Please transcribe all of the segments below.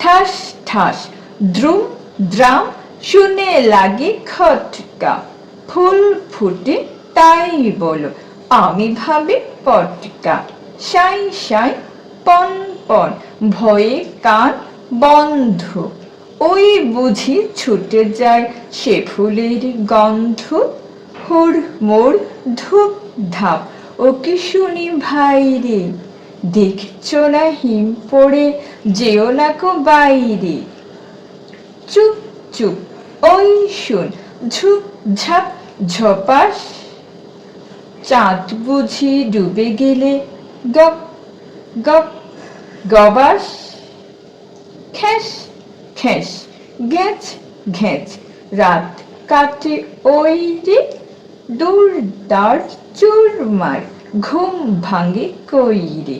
ঠাস ঠাস, দ্রুম, দ্রাম, শুনে লাগে খটকা। ফুল ফুটে তাই বলো, আমি ভাবি পটকা। সাই সাই, পন পন, ভয়ে কান বন্ধ। ওই বুঝি ছুটে যায় সে ফুলের গন্ধ। হুড় মোড় ধূপ ধাপ ও কি শুনি ভাই রে দেখছ না হিম পড়ে, যেও না কো বাইরে। চুপ চুপ, ওই শুন, ঝুপ, ঝাপ, ঝপাস। চাঁদ বুঝি ডুবে গেলে গপ গপ, গবাস। খ্যাস খ্যাস গ্যাচ ঘেঁচ, রাত কাটে ওই রে। দূর চুরমার ঘুম ভাঙে কই রে।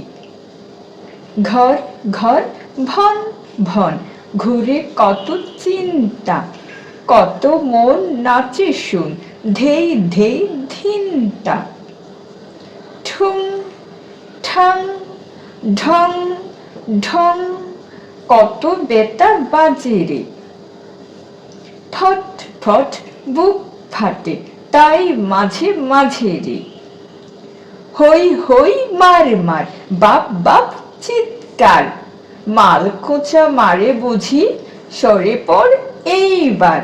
ঘর ঘর, ভন ভন। ঘুরে কত চিন্তা, কত মন নাচে শুন ধেই ধেই ধিনতা। ঠুং ঠাং ঢং ঢং, কত বেতা বাজে রে। ফট ফট বুক ফাটে, তাই মাঝে মাঝে রে। হই হই, মার মার, বাপ বাপ চিৎকার। মাল কোচা মারে বুঝি সরে পর এইবার।